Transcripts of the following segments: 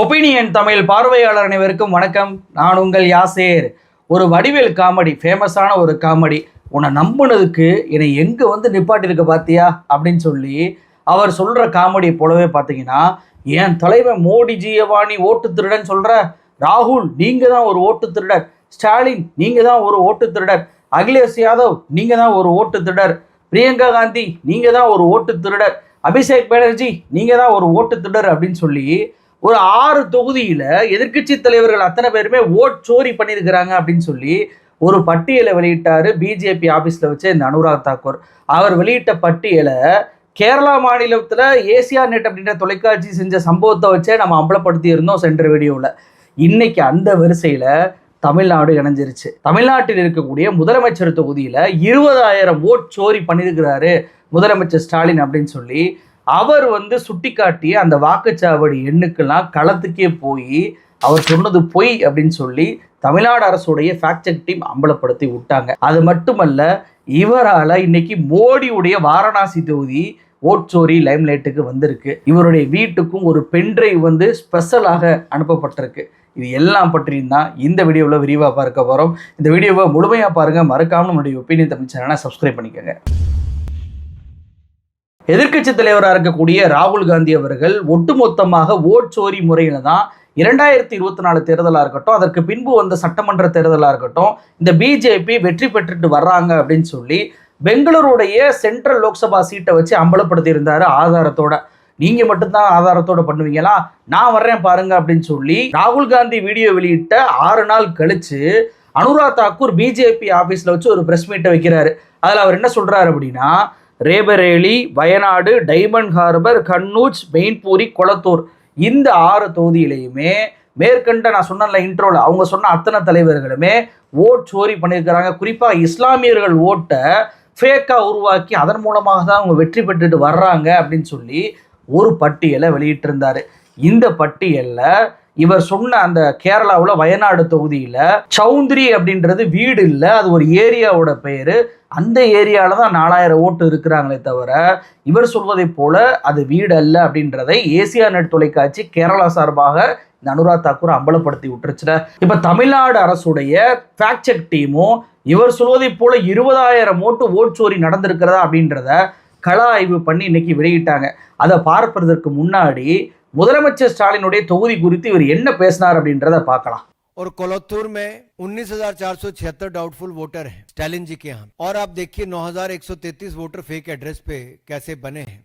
Opinion Tamil பார்வையாளர் அனைவருக்கும் வணக்கம். நான் உங்கள் யாசேர். ஒரு வடிவேல் காமெடி ஃபேமஸான ஒரு காமெடி. உன்னை நம்பினதுக்கு என்னை எங்கே வந்து நிப்பாட்டியிருக்க பார்த்தியா அப்படின்னு சொல்லி அவர் சொல்கிற காமெடி போலவே பார்த்தீங்கன்னா என் தலைவன் மோடி ஜியவாணி ஓட்டு திருடன் சொல்கிற ராகுல் நீங்கள் தான் ஒரு ஓட்டு திருடர். ஸ்டாலின் நீங்கள் தான் ஒரு ஓட்டு திருடர். அகிலேஷ் யாதவ் நீங்கள் தான் ஒரு ஓட்டு திருடர். பிரியங்கா காந்தி நீங்கள் தான் ஒரு ஓட்டு திருடர். அபிஷேக் பானர்ஜி நீங்கள் தான் ஒரு ஓட்டு திருடர் அப்படின்னு சொல்லி ஒரு ஆறு தொகுதியில் எதிர்க்கட்சி தலைவர்கள் அத்தனை பேருமே ஓட் சோரி பண்ணியிருக்கிறாங்க அப்படின்னு சொல்லி ஒரு பட்டியலை வெளியிட்டார் பிஜேபி ஆஃபீஸில் வச்சு இந்த அனுராக் தாக்கூர். அவர் வெளியிட்ட பட்டியலை கேரளா மாநிலத்தில் ஏசியா நெட் அப்படின்ற தொலைக்காட்சி செஞ்ச சம்பவத்தை வச்சே நம்ம அம்பலப்படுத்தி இருந்தோம் சென்ற வீடியோவில் இன்னைக்கு அந்த வரிசையில் தமிழ்நாடு இணைஞ்சிருச்சு. தமிழ்நாட்டில் இருக்கக்கூடிய முதலமைச்சர் தொகுதியில் இருபதாயிரம் ஓட் சோரி பண்ணியிருக்கிறாரு முதலமைச்சர் ஸ்டாலின் அப்படின்னு சொல்லி அவர் வந்து சுட்டிக்காட்டிய அந்த வாக்குச்சாவடி எண்ணுக்கெல்லாம் களத்துக்கே போய் அவர் சொன்னது பொய் அப்படின்னு சொல்லி தமிழ்நாடு அரசுடைய ஃபேக்ட் செக் டீம் அம்பலப்படுத்தி விட்டாங்க. அது மட்டுமல்ல இவரால் இன்னைக்கு மோடியுடைய வாரணாசி தொகுதி ஓட்சோரி லைம்லைட்டுக்கு வந்திருக்கு. இவருடைய வீட்டுக்கும் ஒரு பென்ட்ரைவ் வந்து ஸ்பெஷலாக அனுப்பப்பட்டிருக்கு. இது எல்லாம் பற்றியும் தான் இந்த வீடியோவில் விரிவாக பார்க்க போகிறோம் இந்த வீடியோவை முழுமையாக பாருங்கள் மறக்காமல் நம்மளுடைய ஒப்பீனியன் தமிழ் சேனலை சப்ஸ்கிரைப் பண்ணிக்கோங்க. எதிர்க்கட்சி தலைவராக இருக்கக்கூடிய ராகுல் காந்தி அவர்கள் ஒட்டுமொத்தமாக ஓட் சோரி முறையில தான் இரண்டாயிரத்தி இருபத்தி நாலு தேர்தலாக இருக்கட்டும் அதற்கு பின்பு வந்த சட்டமன்ற தேர்தலாக இருக்கட்டும் இந்த பிஜேபி வெற்றி பெற்றுட்டு வர்றாங்க அப்படின்னு சொல்லி பெங்களூருடைய சென்ட்ரல் லோக்சபா சீட்டை வச்சு அம்பலப்படுத்தியிருந்தாரு ஆதாரத்தோட. நீங்க மட்டும்தான் ஆதாரத்தோட பண்ணுவீங்களா? நான் வர்றேன் பாருங்க அப்படின்னு சொல்லி ராகுல் காந்தி வீடியோ வெளியிட்ட ஆறு நாள் கழிச்சு அனுராக் தாக்கூர் பிஜேபி ஆஃபீஸில் வச்சு ஒரு ப்ரெஸ் மீட்டை வைக்கிறாரு. அதில் அவர் என்ன சொல்றாரு அப்படின்னா ரேபரேலி வயநாடு டைமண்ட் ஹார்பர் கண்ணூச் மெயின்பூரி கொளத்தூர். இந்த ஆறு தொகுதியிலையுமே மேற்கண்ட நான் சொன்னல இன்ட்ரோவில் அவங்க சொன்ன அத்தனை தலைவர்களுமே ஓட் சோரி பண்ணியிருக்கிறாங்க. குறிப்பாக இஸ்லாமியர்கள் ஓட்டை ஃபேக்காக உருவாக்கி அதன் மூலமாக தான் அவங்க வெற்றி பெற்றுட்டு வர்றாங்க அப்படின்னு சொல்லி ஒரு பட்டியலை வெளியிட்டிருந்தார். இந்த பட்டியலில் இவர் சொன்ன அந்த கேரளாவில் வயநாடு தொகுதியில் சௌந்திரி அப்படின்றது வீடு இல்லை அது ஒரு ஏரியாவோட பெயர் அந்த ஏரியாவில் தான் நாலாயிரம் ஓட்டு இருக்கிறாங்களே தவிர இவர் சொல்வதைப் போல அது வீடு அல்ல அப்படின்றதை ஏசியா நெட் தொலைக்காட்சி கேரளா சார்பாக இந்த அனுராக் தாக்கூர் அம்பலப்படுத்தி விட்டுருச்சுல. இப்போ தமிழ்நாடு அரசுடைய ஃபேக்ட் செக் டீமும் இவர் சொல்வதைப் போல இருபதாயிரம் ஓட்டு ஓட்சோரி நடந்திருக்கிறதா அப்படின்றத கள ஆய்வு பண்ணி இன்னைக்கு வெளியிட்டாங்க. அதை பார்ப்பதற்கு முன்னாடி முதலமைச்சர் ஸ்டாலினுடைய தொகுதி குறித்து இவர் என்ன பேசினார் அப்படின்றத பார்க்கலாம் और कोलत्तूर में 19,476 डाउटफुल वोटर हैं स्टालिन जी के यहाँ और आप देखिए 9,133 वोटर फेक एड्रेस पे कैसे बने हैं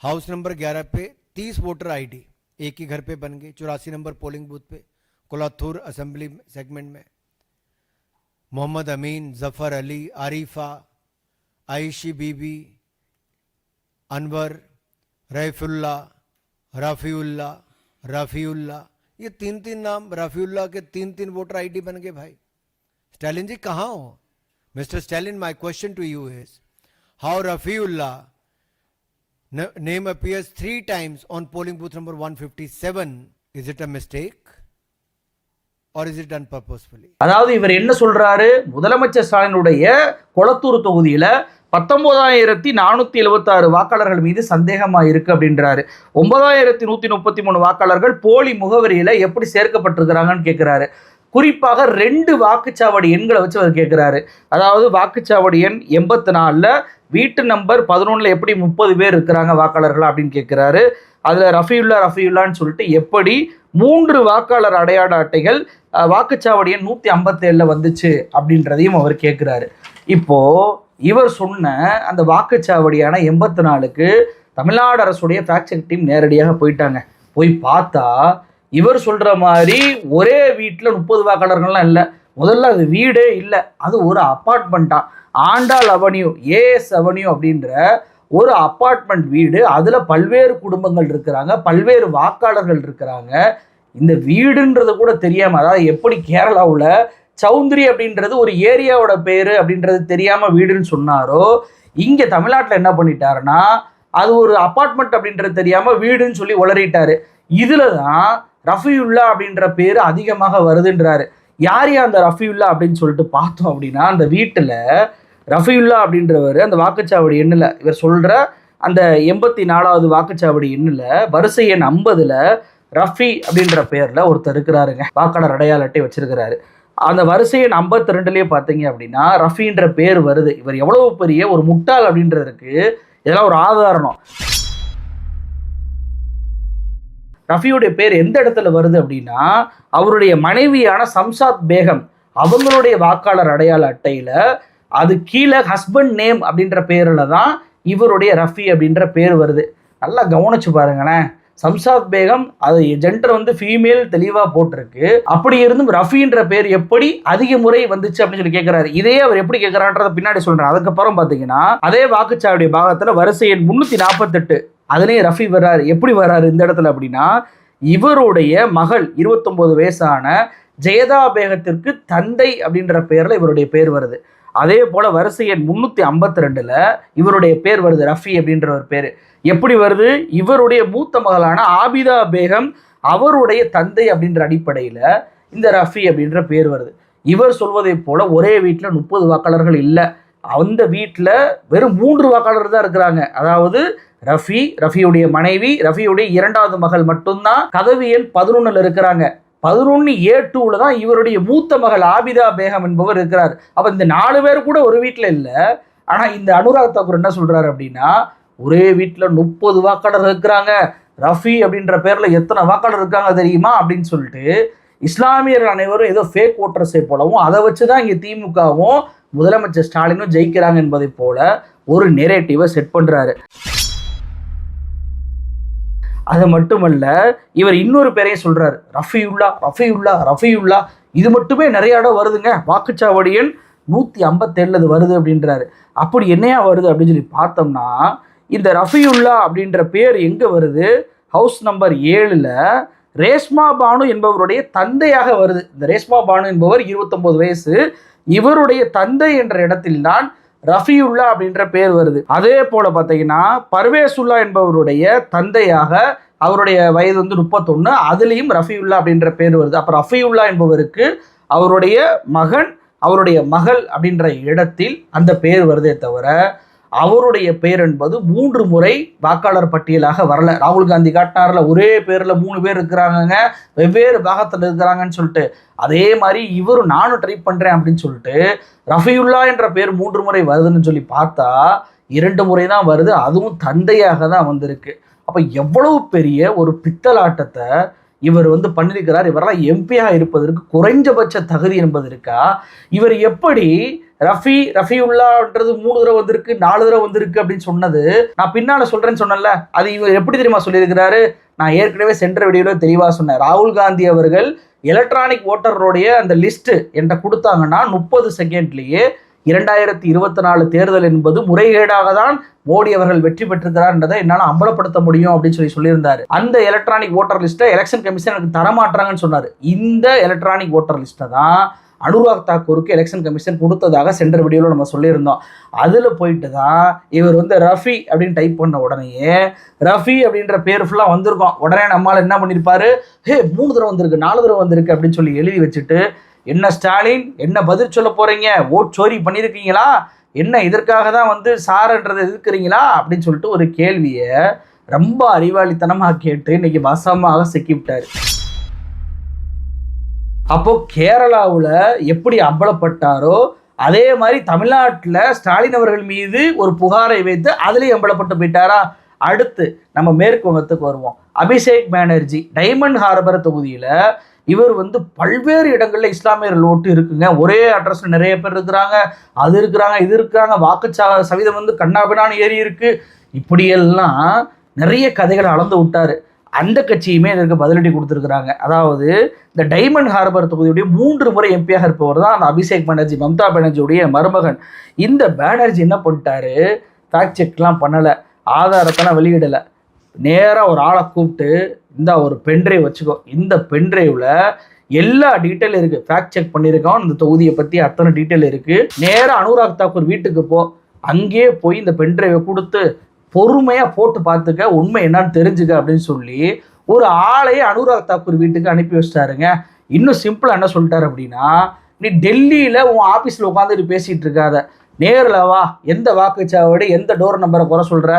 हाउस नंबर 11 पे 30 वोटर आईडी एक ही घर पे बन गए चौरासी नंबर पोलिंग बूथ पे कोलत्तूर असेंबली सेगमेंट में मोहम्मद अमीन जफर अली आरिफा आयशी बीबी अनवर रैफुल्ला रफ़ीउल्ला रफ़ीउल्ला ये तीन तीन नाम रफ़ीउल्ला के तीन तीन वोटर आईडी बन गए भाई स्टालिन जी कहाँ हो mister Stalin my question to you is how Rafiulla name appears three times on polling booth number 157 is it a mistake or is it done purposefully அதாவது இவர் என்ன சொல்றாரு முதலமைச்சர் ஸ்டாலினுடைய கொளத்தூர் தொகுதியில பத்தொன்பதாயிரத்தி நானூற்றி எழுபத்தாறு வாக்காளர்கள் மீது சந்தேகமாக இருக்குது அப்படின்றாரு. ஒன்பதாயிரத்தி நூற்றி முப்பத்தி மூணு வாக்காளர்கள் போலி முகவரியில் எப்படி சேர்க்கப்பட்டிருக்கிறாங்கன்னு கேட்குறாரு குறிப்பாக ரெண்டு வாக்குச்சாவடி எண்களை வச்சு அவர் கேட்குறாரு அதாவது வாக்குச்சாவடி எண் எண்பத்தி நாலில் வீட்டு நம்பர் பதினொன்றில் எப்படி முப்பது பேர் இருக்கிறாங்க வாக்காளர்களா அப்படின்னு கேட்குறாரு அதில் ரஃபியுல்லா ரஃபியுல்லான்னு சொல்லிட்டு எப்படி மூன்று வாக்காளர் அடையாள அட்டைகள் அஹ், வாக்குச்சாவடி எண் நூற்றி ஐம்பத்தேழில் வந்துச்சு அப்படின்றதையும் அவர் கேட்குறாரு இப்போது இவர் சொன்ன அந்த வாக்குச்சாவடியான எண்பத்தி நாலுக்கு தமிழ்நாடு அரசுடைய ஃபேக்ட் செக் டீம் நேரடியாக போயிட்டாங்க. போய் பார்த்தா இவர் சொல்கிற மாதிரி ஒரே வீட்டில் முப்பது வாக்காளர்கள்லாம் இல்லை. முதல்ல அது வீடே இல்லை. அது ஒரு அப்பார்ட்மெண்ட்டா ஆண்டாள் அவென்யூ ஏஎஸ் அவென்யூ அப்படின்ற ஒரு அப்பார்ட்மெண்ட் வீடு. அதில் பல்வேறு குடும்பங்கள் இருக்கிறாங்க. பல்வேறு வாக்காளர்கள் இருக்கிறாங்க. இந்த வீடுன்றது கூட தெரியாமல் அதாவது எப்படி கேரளாவில் சௌந்தரி அப்படின்றது ஒரு ஏரியாவோட பேர் அப்படின்றது தெரியாமல் வீடுன்னு சொன்னாரோ இங்கே தமிழ்நாட்டில் என்ன பண்ணிட்டாருன்னா அது ஒரு அப்பார்ட்மெண்ட் அப்படின்றது தெரியாமல் வீடுன்னு சொல்லி உளறிட்டாரு. இதில் தான் ரஃபியுல்லா அப்படின்ற பேர் அதிகமாக வருதுன்றாரு. யார் யார் அந்த ரஃபியுல்லா அப்படின்னு சொல்லிட்டு பார்த்தோம் அப்படின்னா அந்த வீட்டில் ரஃபியுல்லா அப்படின்றவர் அந்த வாக்குச்சாவடி எண்ணில் இவர் சொல்கிற அந்த எண்பத்தி நாலாவது வாக்குச்சாவடி எண்ணில் வரிசை எண் ஐம்பதில் ரஃபி அப்படின்ற பேரில் ஒருத்தர் இருக்கிறாருங்க. வாக்காளர் அடையாள அட்டை வச்சிருக்கிறாரு. அந்த வரிசை எண் ஐம்பத்தி ரெண்டுலேயே பார்த்தீங்க அப்படின்னா ரஃபின்ற பேர் வருது. இவர் எவ்வளவு பெரிய ஒரு முட்டாள் அப்படின்றதுக்கு இதெல்லாம் ஒரு ஆதாரணம். ரஃபியுடைய பேர் எந்த இடத்துல வருது அப்படின்னா அவருடைய மனைவியான சம்சாத் பேகம் அவங்களுடைய வாக்காளர் அடையாள அட்டையில அது கீழே ஹஸ்பண்ட் நேம் அப்படின்ற பேரில் தான் இவருடைய ரஃபி அப்படின்ற பேர் வருது. நல்லா கவனிச்சு பாருங்களேன். சம்சாத் பேகம் அது ஜெண்டர் வந்து ஃபீமேல் தெளிவாக போட்டிருக்கு. அப்படி இருந்தும் ரஃபின்ற பேர் எப்படி அதிக முறை வந்துச்சு அப்படின்னு சொல்லி கேட்குறாரு இதே அவர் எப்படி கேட்கிறான்றத பின்னாடி சொல்றேன். அதுக்கப்புறம் பார்த்தீங்கன்னா அதே வாக்குச்சாவடி பாகத்தில் வரிசை எண் முந்நூற்றி நாற்பத்தெட்டு அதுலேயே ரஃபி வர்றாரு. எப்படி வர்றாரு இந்த இடத்துல அப்படின்னா இவருடைய மகள் இருபத்தொம்போது வயசான ஜெயதா பேகத்திற்கு தந்தை அப்படின்ற பேரில் இவருடைய பேர் வருது. அதே போல் வரிசை எண் முந்நூற்றி ஐம்பத்தி ரெண்டில் இவருடைய பேர் வருது ரஃபி அப்படின்ற ஒரு பேர். எப்படி வருது? இவருடைய மூத்த மகளான ஆபிதா பேகம் அவருடைய தந்தை அப்படின்ற அடிப்படையில் இந்த ரஃபி அப்படின்ற பேர் வருது. இவர் சொல்வதைப் போல் ஒரே வீட்டில் முப்பது வாக்காளர்கள் இல்லை. அந்த வீட்டில் வெறும் மூன்று வாக்காளர் தான் இருக்கிறாங்க. அதாவது ரஃபி ரஃபியுடைய மனைவி ரஃபியுடைய இரண்டாவது மகள் மட்டும்தான் கதவியல் எண் இருக்கிறாங்க. பதினொன்று ஏ டூவில் தான் இவருடைய மூத்த மகள் ஆபிதா பேகம் என்பவர் இருக்கிறார். அப்போ இந்த நாலு பேர் கூட ஒரு வீட்டில் இல்லை. ஆனால் இந்த அனுராக் தாக்கூர் என்ன சொல்கிறாரு அப்படின்னா ஒரே வீட்டில் முப்பது வாக்காளர் இருக்கிறாங்க. ரஃபி அப்படின்ற பேரில் எத்தனை வாக்காளர் இருக்காங்க தெரியுமா? அப்படின்னு சொல்லிட்டு இஸ்லாமியர்கள் அனைவரும் ஏதோ ஃபேக் ஓட்டர்ஸை போலவும் அதை வச்சு தான் இங்கே திமுகவும் முதலமைச்சர் ஸ்டாலினும் ஜெயிக்கிறாங்க என்பதை போல ஒரு நெரேட்டிவை செட் பண்ணுறாரு அது மட்டுமல்ல இவர் இன்னொரு பேரையும் சொல்றாரு. ரஃபியுல்லா ரஃபியுல்லா ரஃபியுல்லா. இது மட்டுமே நிறைய இடம் வருதுங்க. வாக்குச்சாவடியில் நூற்றி ஐம்பத்தேழுல அது வருது அப்படின்றாரு. அப்படி என்னையா வருது அப்படின்னு சொல்லி பார்த்தோம்னா இந்த ரஃபியுல்லா அப்படின்ற பேர் எங்கே வருது? ஹவுஸ் நம்பர் ஏழில் ரேஷ்மா பானு என்பவருடைய தந்தையாக வருது. இந்த ரேஷ்மா பானு என்பவர் இருபத்தொம்போது வயசு. இவருடைய தந்தை என்ற இடத்தில்தான் ரஃபியுல்லா அப்படின்ற பேர் வருது. அதே போல பார்த்தீங்கன்னா பர்வேசுல்லா என்பவருடைய தந்தையாக அவருடைய வயது வந்து முப்பத்தொன்று அதுலேயும் ரஃபியுல்லா அப்படின்ற பேர் வருது. அப்போ ரஃபியுல்லா என்பவருக்கு அவருடைய மகன் அவருடைய மகள் அப்படின்ற இடத்தில் அந்த பேர் வருதே தவிர அவருடைய பெயர் என்பது மூன்று முறை வாக்காளர் பட்டியலாக வரல. ராகுல் காந்தி காட்டினார்ல ஒரே பேரில் மூணு பேர் இருக்கிறாங்கங்க. வெவ்வேறு பாகத்தில் இருக்கிறாங்கன்னு சொல்லிட்டு. அதே மாதிரி இவரும் நானும் ட்ரை பண்ணுறேன் அப்படின்னு சொல்லிட்டு ரஃபியுல்லா என்ற பேர் மூன்று முறை வருதுன்னு சொல்லி பார்த்தா இரண்டு முறை தான் வருது. அதுவும் தந்தையாக தான் வந்திருக்கு. அப்போ எவ்வளவு பெரிய ஒரு பித்தலாட்டத்தை இவர் வந்து பண்ணியிருக்கிறார் இவரெல்லாம் எம்பியாக இருப்பதற்கு குறைஞ்சபட்ச தகுதி என்பது இருக்கா? இவர் எப்படி ரஃபி ரஃபி உள்ளான்றது மூணு தடவை வந்திருக்கு நாலு தடவை வந்திருக்கு அப்படின்னு சொன்னது. நான் பின்னால் சொல்கிறேன்னு சொன்னேன்ல அது இவர் எப்படி தெரியுமா சொல்லியிருக்கிறாரு? நான் ஏற்கனவே சென்ற வீடியோவில் தெளிவாக சொன்னேன். ராகுல் காந்தி அவர்கள் எலக்ட்ரானிக் ஓட்டருடைய அந்த லிஸ்ட்டு என்கிட்ட கொடுத்தாங்கன்னா முப்பது செகண்ட்லேயே இரண்டாயிரத்தி இருபத்தி நாலு தேர்தல் என்பது முறைகேடாக தான் மோடி அவர்கள் வெற்றி பெற்றிருக்கிறார்ன்றதை என்னால் அம்பலப்படுத்த முடியும் அப்படின்னு சொல்லி சொல்லியிருந்தாரு. அந்த எலக்ட்ரானிக் ஓட்டர் லிஸ்ட்டை எலெக்ஷன் கமிஷன் எனக்கு தரமாட்டாங்கன்னு சொன்னார். இந்த எலக்ட்ரானிக் ஓட்டர் லிஸ்ட்டை தான் அனுராக் தாக்கூருக்கு எலெக்ஷன் கமிஷன் கொடுத்ததாக சென்ற வீடியோவில் நம்ம சொல்லியிருந்தோம். அதில் போயிட்டு தான் இவர் வந்து ரஃபி அப்படின்னு டைப் பண்ண உடனேயே ரஃபி அப்படின்ற பேர் ஃபுல்லாக வந்திருக்கோம். உடனே நம்மளால் என்ன பண்ணியிருப்பாரு ஹே மூணு தடவை வந்திருக்கு நாலு தடவை வந்திருக்கு அப்படின்னு சொல்லி எழுதி வச்சுட்டு என்ன ஸ்டாலின்? என்ன பதில் சொல்ல போகிறீங்க ஓட் சோரி பண்ணியிருக்கீங்களா என்ன இதற்காக தான் வந்து சார்ன்றதை எதிர்க்கிறீங்களா? அப்படின்னு சொல்லிட்டு ஒரு கேள்வியை ரொம்ப அறிவாளித்தனமாக கேட்டு இன்னைக்கு வசமாக சிக்கிவிட்டார் அப்போ கேரளாவில் எப்படி அம்பலப்பட்டாரோ அதே மாதிரி தமிழ்நாட்டில் ஸ்டாலின் அவர்கள் மீது ஒரு புகாரை வைத்து அதுலேயும் அம்பலப்பட்டு போயிட்டாரா? அடுத்து நம்ம மேற்கு வங்கத்துக்கு வருவோம். அபிஷேக் பானர்ஜி டைமண்ட் ஹார்பர் தொகுதியில் இவர் வந்து பல்வேறு இடங்களில் இஸ்லாமியர்கள் ஓட்டு இருக்குங்க. ஒரே அட்ரஸில் நிறைய பேர் இருக்கிறாங்க. அது இருக்கிறாங்க இது இருக்கிறாங்க. வாக்குச்சா சவிதம் வந்து கண்ணாபினான்னு ஏறி இருக்கு. இப்படியெல்லாம் நிறைய கதைகளை அளந்து விட்டார். அந்த கட்சியுமே இதற்கு பதிலடி கொடுத்துருக்குறாங்க. அதாவது இந்த டைமண்ட் ஹார்பர் தொகுதியுடைய மூன்று முறை எம்பியாக இருப்பவர் தான் அந்த அபிஷேக் பானர்ஜி மம்தா பானர்ஜியுடைய மருமகன். இந்த பானர்ஜி என்ன பண்ணிட்டாரு? ஃபேக்ட் செக்லாம் பண்ணலை. ஆதாரத்தெல்லாம் வெளியிடலை. நேராக ஒரு ஆளை கூப்பிட்டு இந்த ஒரு பென்ட்ரைவ் வச்சுக்கோ. இந்த பென்ட்ரைவில் எல்லா டீட்டெயில் இருக்குது ஃபேக்ட் செக் பண்ணியிருக்கோம் இந்த தொகுதியை பற்றி அத்தனை டீட்டெயில் இருக்குது நேராக அனுராக் தாக்கூர் வீட்டுக்கு போ. அங்கேயே போய் இந்த பென்ட்ரைவை கொடுத்து பொறுமையாக போட்டு பார்த்துக்க உண்மை என்னன்னு தெரிஞ்சுக்க அப்படின்னு சொல்லி ஒரு ஆளையே அனுராக் தாக்கூர் வீட்டுக்கு அனுப்பி வச்சிட்டாருங்க. இன்னும் சிம்பிளாக என்ன சொல்லிட்டாரு அப்படின்னா நீ டெல்லியில் உன் ஆஃபீஸில் உட்காந்துட்டு பேசிகிட்டு இருக்காத. நேரில் வா. எந்த வாக்குச்சாவடி எந்த டோர் நம்பரை குறை சொல்கிற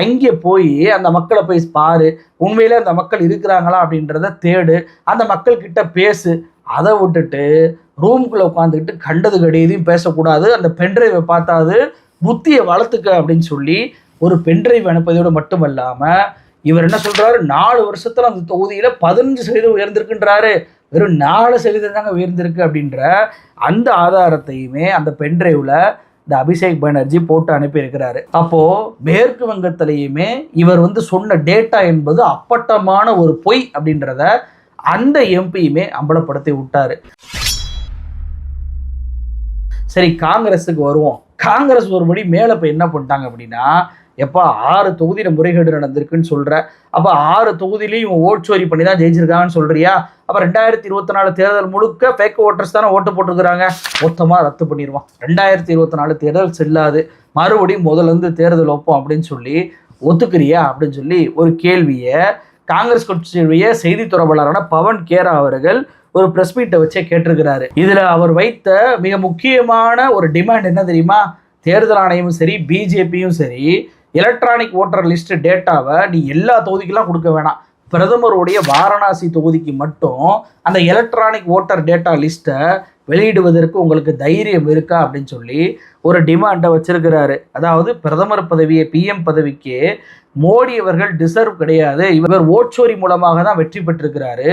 அங்கே போய் அந்த மக்களை போய் பாரு. உண்மையிலே அந்த மக்கள் இருக்கிறாங்களா அப்படின்றத தேடு. அந்த மக்கள்கிட்ட பேசு. அதை விட்டுட்டு ரூம்குள்ளே உட்காந்துக்கிட்டு கண்டது கடியதையும் பேசக்கூடாது. அந்த பென்ட்ரைவை பார்த்தாது. புத்தியை வளர்த்துக்க அப்படின்னு சொல்லி ஒரு பென்ட்ரைவ் அனுப்பதோடு மட்டுமல்லாமல் இவர் என்ன சொல்கிறாரு நாலு வருஷத்தில் அந்த தொகுதியில் பதினஞ்சு சதவீதம் உயர்ந்திருக்குன்றாரு. வெறும் நாலு சதவீதம் தாங்க உயர்ந்திருக்கு அப்படின்ற அந்த ஆதாரத்தையுமே அந்த பென்ட்ரைவில் இந்த அபிஷேக் பானர்ஜி போட்டு அனுப்பியிருக்கிறாரு. அப்போ மேற்கு வங்கத்திலையுமே இவர் வந்து சொன்ன டேட்டா என்பது அப்பட்டமான ஒரு பொய் அப்படின்றத அந்த எம்பியுமே அம்பலப்படுத்தி விட்டாரு. சரி காங்கிரஸுக்கு வருவோம். காங்கிரஸ் ஒருபடி மேலே இப்போ என்ன பண்ணிட்டாங்க அப்படின்னா எப்பா ஆறு தொகுதியில் முறைகேடு நடந்திருக்குன்னு சொல்கிற அப்போ ஆறு தொகுதியிலையும் ஓட் சோரி பண்ணி தான் ஜெயிச்சிருக்காங்கன்னு சொல்கிறியா அப்போ ரெண்டாயிரத்தி இருபத்தி நாலு தேர்தல் முழுக்க ஃபேக் ஓட்டர்ஸ் தானே ஓட்டு போட்டிருக்கிறாங்க. மொத்தமாக ரத்து பண்ணிடுவான் ரெண்டாயிரத்தி இருபத்தி நாலு தேர்தல் செல்லாது. மறுபடியும் முதல்ல இருந்து தேர்தல் வைப்போம் அப்படின்னு சொல்லி ஒத்துக்கிறியா அப்படின்னு சொல்லி ஒரு கேள்வியை காங்கிரஸ் கட்சியுடைய செய்தி தொடர்பாளரான பவன் கேரா அவர்கள் ஒரு ப்ரெஸ் மீட்டை வச்சே கேட்டிருக்கிறாரு. இதில் அவர் வைத்த மிக முக்கியமான ஒரு டிமாண்ட் என்ன தெரியுமா? தேர்தல் ஆணையமும் சரி பிஜேபியும் சரி எலக்ட்ரானிக் ஓட்டர் லிஸ்ட் டேட்டாவை நீ எல்லா தொகுதிக்கெல்லாம் கொடுக்க வேணாம். பிரதமருடைய வாரணாசி தொகுதிக்கு மட்டும் அந்த எலக்ட்ரானிக் ஓட்டர் டேட்டா லிஸ்ட்டை வெளியிடுவதற்கு உங்களுக்கு தைரியம் இருக்கா அப்படின்னு சொல்லி ஒரு டிமாண்டை வச்சிருக்கிறாரு. அதாவது பிரதமர் பதவியை பிஎம் பதவிக்கு மோடி அவர்கள் டிசர்வ் கிடையாது. இவர் ஓட்சோரி மூலமாக தான் வெற்றி பெற்றிருக்கிறாரு.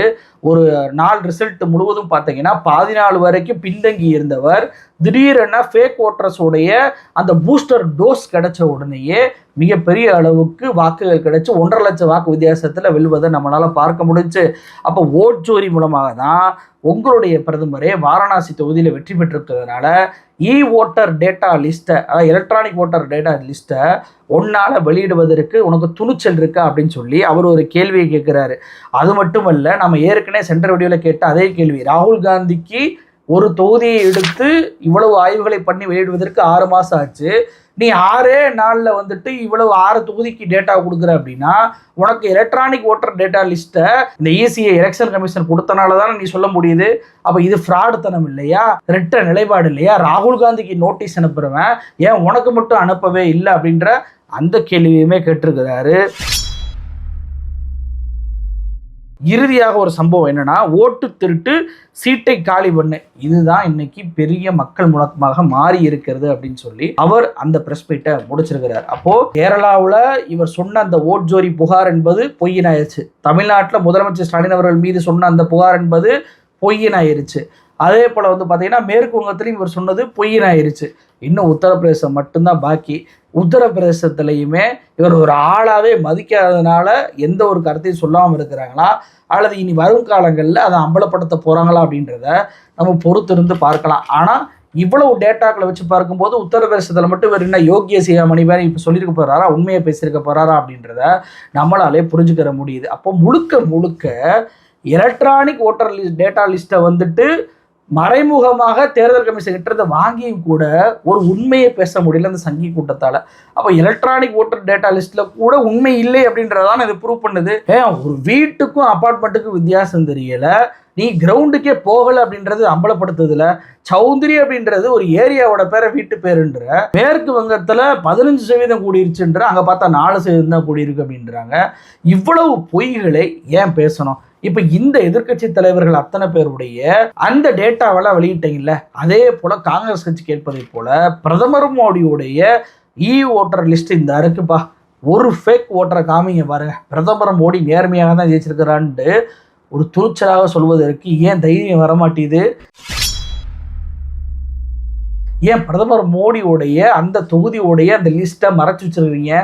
ஒரு நாள் ரிசல்ட் முழுவதும் பார்த்தீங்கன்னா பதினாலு வரைக்கும் பின்தங்கி இருந்தவர். திடீரென ஃபேக் ஓட்டர்ஸோடைய அந்த பூஸ்டர் டோஸ் கிடைச்ச உடனேயே மிகப்பெரிய அளவுக்கு வாக்குகள் கிடைச்சி ஒன்றரை லட்சம் வாக்கு வித்தியாசத்தில் வெல்வதை நம்மளால் பார்க்க முடிஞ்சு. அப்போ ஓட்சோரி மூலமாக தான் உங்களுடைய பிரதமரே வாரணாசி தொகுதியில் வெற்றி பெற்றிருக்கிறதுனால இ ஓட்டர் டேட்டா லிஸ்ட்டை அதாவது எலக்ட்ரானிக் ஓட்டர் டேட்டா லிஸ்ட்டை ஒன்னால் வெளியிடுவதற்கு உனக்கு துணிச்சல் இருக்கா அப்படின்னு சொல்லி அவர் ஒரு கேள்வியை கேட்குறாரு. அது மட்டுமல்ல நம்ம ஏற்கனவே சென்ற வீடியோவில் கேட்ட அதே கேள்வி. ராகுல் காந்திக்கு ஒரு தொகுதியை எடுத்து இவ்வளவு ஆய்வுகளை பண்ணி வெளியிடுவதற்கு ஆறு மாதம் ஆச்சு. நீ ஆறே நாளில் வந்துட்டு இவ்வளவு ஆறு தொகுதிக்கு டேட்டா கொடுக்குற அப்படின்னா உனக்கு எலக்ட்ரானிக் ஓட்டர் டேட்டா லிஸ்ட்டை இந்த E இசிஐ எலெக்ஷன் கமிஷன் கொடுத்தனால தானே நீ சொல்ல முடியுது? அப்போ இது ஃப்ராடுத்தனம் இல்லையா? ரெட்ட நிலைப்பாடு இல்லையா? ராகுல் காந்திக்கு நோட்டீஸ் அனுப்புறவன் ஏன் உனக்கு மட்டும் அனுப்பவே இல்லை அப்படின்ற அந்த கேள்வியுமே கேட்டிருக்கிறாரு. இறுதியாக ஒரு சம்பவம் என்னன்னா ஓட்டு திருட்டு சீட்டை காலி பண்ணு. இதுதான் இன்னைக்கு பெரிய மக்கள் முழக்கமாக மாறி இருக்கிறது அப்படின்னு சொல்லி அவர் அந்த பிரஸ் மீட்டை முடிச்சிருக்கிறார். அப்போ கேரளாவில் இவர் சொன்ன அந்த ஓட் ஜோரி புகார் என்பது பொய்யினாயிருச்சு. தமிழ்நாட்டில் முதலமைச்சர் ஸ்டாலின் அவர்கள் மீது சொன்ன அந்த புகார் என்பது பொய்யினாயிருச்சு. அதே போல் வந்து பார்த்தீங்கன்னா மேற்கு வங்கத்திலையும் இவர் சொன்னது பொய்யினாயிருச்சு. இன்னும் உத்தரப்பிரதேசம் மட்டும்தான் பாக்கி. உத்தரப்பிரதேசத்துலையுமே இவர் ஒரு ஆளாகவே மதிக்காததுனால எந்த ஒரு கருத்தையும் சொல்லாமல் இருக்கிறாங்களா? அல்லது இனி வரும் காலங்களில் அதை அம்பலப்படுத்த போகிறாங்களா அப்படின்றத நம்ம பொறுத்திருந்து பார்க்கலாம். ஆனால் இவ்வளவு டேட்டாக்களை வச்சு பார்க்கும்போது உத்தரப்பிரதேசத்தில் மட்டும் இவர் என்ன யோகிய சிகாமணி வேறு இப்போ சொல்லியிருக்க போகிறாரா உண்மையை பேசியிருக்க போகிறாரா அப்படின்றத நம்மளாலே புரிஞ்சுக்கிற முடியுது. அப்போ முழுக்க முழுக்க எலக்ட்ரானிக் ஓட்டர் லிஸ்ட் டேட்டா லிஸ்ட்டை வந்துட்டு மறைமுகமாக தேர்தல் கமிஷன் கிட்ட இருந்து வாங்கியும் கூட ஒரு உண்மையை பேச முடியல அந்த சங்கி கூட்டத்தால். அப்போ எலக்ட்ரானிக் ஓட்டர் டேட்டா லிஸ்ட்டில் கூட உண்மை இல்லை அப்படின்றதான் இது ப்ரூவ் பண்ணுது. ஏன் ஒரு வீட்டுக்கும் அப்பார்ட்மெண்ட்டுக்கும் வித்தியாசம் தெரியல. நீ கிரவுண்டுக்கே போகலை அப்படின்றது அம்பலப்படுத்துதுல. சௌந்தரி அப்படின்றது ஒரு ஏரியாவோட பேரை வீட்டு பேருன்ற. மேற்கு வங்கத்தில் பதினஞ்சு சதவீதம் கூடிருச்சுன்ற அங்கே பார்த்தா நாலு சதவீதம் தான் கூடியிருக்கு அப்படின்றாங்க. இவ்வளவு பொய்களை ஏன் பேசணும்? இப்போ இந்த எதிர்க்கட்சி தலைவர்கள் அத்தனை பேருடைய அந்த டேட்டாவெல்லாம் வெளியிட்டீங்கல்ல அதே போல காங்கிரஸ் கட்சி கேட்பதை போல பிரதமர் மோடியுடைய இ ஓட்டர் லிஸ்ட் இந்த இருக்குப்பா ஒரு ஃபேக் ஓட்டரை காமிங்க பாருங்க. பிரதமர் மோடி நேர்மையாக தான் ஜெயிச்சிருக்கிறான்ட்டு ஒரு துணிச்சலாக சொல்வதற்கு ஏன் தைரியம் வரமாட்டேது ஏன் பிரதமர் மோடியோடைய அந்த தொகுதியோடைய அந்த லிஸ்ட்டை மறைச்சு வச்சிருக்கீங்க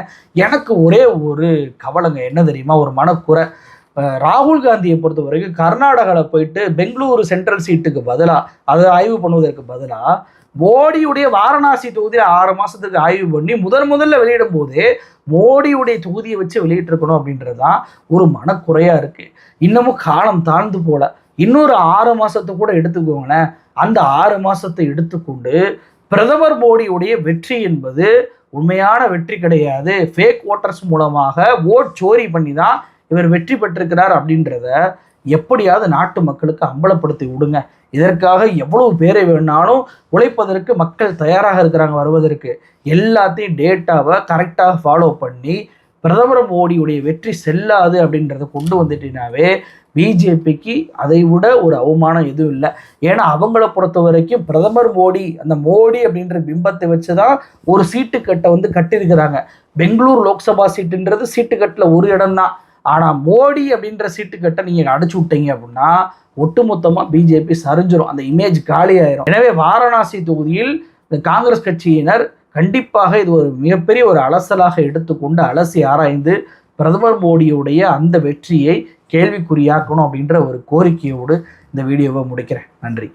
எனக்கு ஒரே ஒரு கவலைங்க. என்ன தெரியுமா? ஒரு மனக்குறை. ராகுல் காந்தியை பொறுத்த வரைக்கும் கர்நாடகாவில் போயிட்டு பெங்களூரு சென்ட்ரல் சீட்டுக்கு பதிலாக அதை ஆய்வு பண்ணுவதற்கு பதிலாக மோடியுடைய வாரணாசி தொகுதியில் ஆறு மாதத்துக்கு ஆய்வு பண்ணி முதன் முதல்ல வெளியிடும் போது மோடியுடைய தொகுதியை வச்சு வெளியிட்டிருக்கணும் அப்படின்றது தான் ஒரு மனக்குறையாக இருக்குது இன்னமும் காலம் தாழ்ந்து போல. இன்னொரு ஆறு மாதத்தை கூட எடுத்துக்கோங்களேன். அந்த ஆறு மாதத்தை எடுத்துக்கொண்டு பிரதமர் மோடியுடைய வெற்றி என்பது உண்மையான வெற்றி கிடையாது. ஃபேக் ஓட்டர்ஸ் மூலமாக ஓட் சோரி பண்ணி தான் இவர் வெற்றி பெற்றிருக்கிறார் அப்படின்றத எப்படியாவது நாட்டு மக்களுக்கு அம்பலப்படுத்தி விடுங்க. இதற்காக எவ்வளவு பேரை வேணாலும் உழைப்பதற்கு மக்கள் தயாராக இருக்கிறாங்க வருவதற்கு. எல்லாத்தையும் டேட்டாவை கரெக்டாக ஃபாலோ பண்ணி பிரதமர் மோடியுடைய வெற்றி செல்லாது அப்படின்றத கொண்டு வந்துட்டினாவே பிஜேபிக்கு அதை விட ஒரு அவமானம் எதுவும் இல்லை. ஏன்னா அவங்கள பொறுத்த வரைக்கும் பிரதமர் மோடி அந்த மோடி அப்படின்ற பிம்பத்தை வச்சு தான் ஒரு சீட்டு கட்டை வந்து கட்டியிருக்கிறாங்க. பெங்களூர் லோக்சபா சீட்டுன்றது சீட்டு கட்டில் ஒரு இடம் தான் ஆனால் மோடி அப்படின்ற சீட்டு கட்ட நீங்கள் அடைச்சி விட்டீங்க அப்படின்னா ஒட்டுமொத்தமாக பிஜேபி சரிஞ்சிரும். அந்த இமேஜ் காலியாயிரும். எனவே வாரணாசி தொகுதியில் இந்த காங்கிரஸ் கட்சியினர் கண்டிப்பாக இது ஒரு மிகப்பெரிய ஒரு அலசலாக எடுத்துக்கொண்டு அலசி ஆராய்ந்து பிரதமர் மோடியுடைய அந்த வெற்றியை கேள்விக்குறியாக்கணும் அப்படின்ற ஒரு கோரிக்கையோடு இந்த வீடியோவை முடிக்கிறேன். நன்றி.